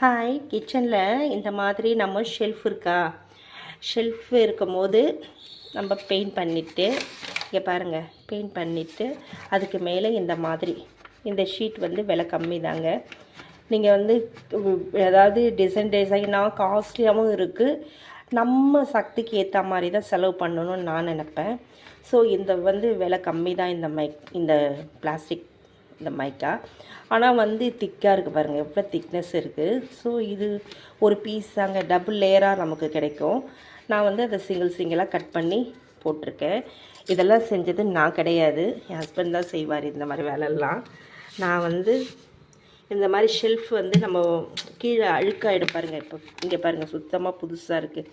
Hi கிச்சனில் இந்த மாதிரி நம்ம ஷெல்ஃப் இருக்கா? ஷெல்ஃப் இருக்கும் போது நம்ம பெயிண்ட் பண்ணிவிட்டு இங்கே பாருங்கள் பெயிண்ட் பண்ணிவிட்டு அதுக்கு மேலே இந்த மாதிரி. இந்த ஷீட் வந்து விலை கம்மி தாங்க நீங்கள் வந்து ஏதாவது அதாவது டிசைன் டிசைனாக காஸ்ட்லியாகவும் இருக்குது நம்ம சக்திக்கு ஏற்ற மாதிரி தான் செலவு பண்ணணும்னு நான் நினப்பேன். ஸோ இந்த வந்து விலை கம்மி தான் இந்த மைக் இந்த பிளாஸ்டிக் இந்த மைக்கா. ஆனால் வந்து திக்காக இருக்குது பாருங்கள் எவ்வளோ திக்னஸ் இருக்குது ஸோ இது ஒரு பீஸ் தாங்க. டபுள் லேயராக நமக்கு கிடைக்கும். நான் வந்து அதை சிங்கிள் சிங்கிளாக கட் பண்ணி போட்டிருக்கேன். இதெல்லாம் செஞ்சது நான் கிடையாது. என் ஹஸ்பண்ட் தான் செய்வார் இந்த மாதிரி வேலைலாம் நான் வந்து இந்த மாதிரி ஷெல்ஃப் வந்து நம்ம கீழே அழுக்காயிடும் பாருங்கள் இப்போ இங்கே பாருங்கள் சுத்தமாக புதுசாக இருக்குது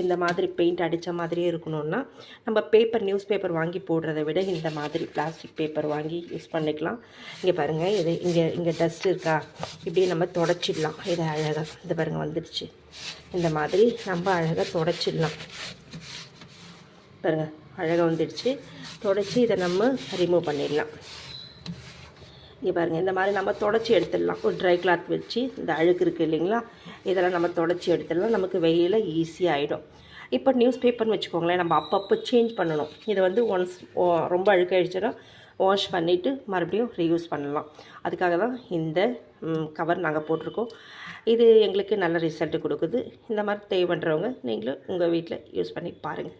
இந்த மாதிரி பெயிண்ட் அடித்த மாதிரியே இருக்கணும்னா நம்ம பேப்பர் நியூஸ் பேப்பர் வாங்கி போடுறத விட இந்த மாதிரி பிளாஸ்டிக் பேப்பர் வாங்கி யூஸ் பண்ணிக்கலாம். இங்கே பாருங்கள் இது இங்கே இங்கே டஸ்ட் இருக்கா? இப்படியே நம்ம தொடச்சிடலாம். இதை அழகாக இது பாருங்கள் வந்துடுச்சு. இந்த மாதிரி நம்ம அழகாக தொடச்சிடலாம். பாருங்கள் அழகாக வந்துடுச்சு. தொடச்சி இதை நம்ம ரிமூவ் பண்ணிடலாம். இங்கே பாருங்கள் இந்த மாதிரி நம்ம தொடச்சி எடுத்துடலாம். ஒரு ட்ரை கிளாத் வச்சு இந்த அழுக்கு இருக்குது இல்லைங்களா? இதெல்லாம் நம்ம தொடச்சி எடுத்துடலாம். நமக்கு வெயிலில் ஈஸியாக ஆகிடும் இப்போ நியூஸ் பேப்பர்னு வச்சுக்கோங்களேன் நம்ம அப்பப்போ சேஞ்ச் பண்ணணும். இதை வந்து ஒன்ஸ் ரொம்ப அழுக்காயிடுச்சுன்னா வாஷ் பண்ணிவிட்டு மறுபடியும் ரீயூஸ் பண்ணலாம். அதுக்காக தான் இந்த கவர் நாங்கள் போட்டிருக்கோம். இது எங்களுக்கு நல்ல ரிசல்ட்டு கொடுக்குது. இந்த மாதிரி தேவைன்றவங்க நீங்களும் உங்கள் வீட்டில் யூஸ் பண்ணி பாருங்கள்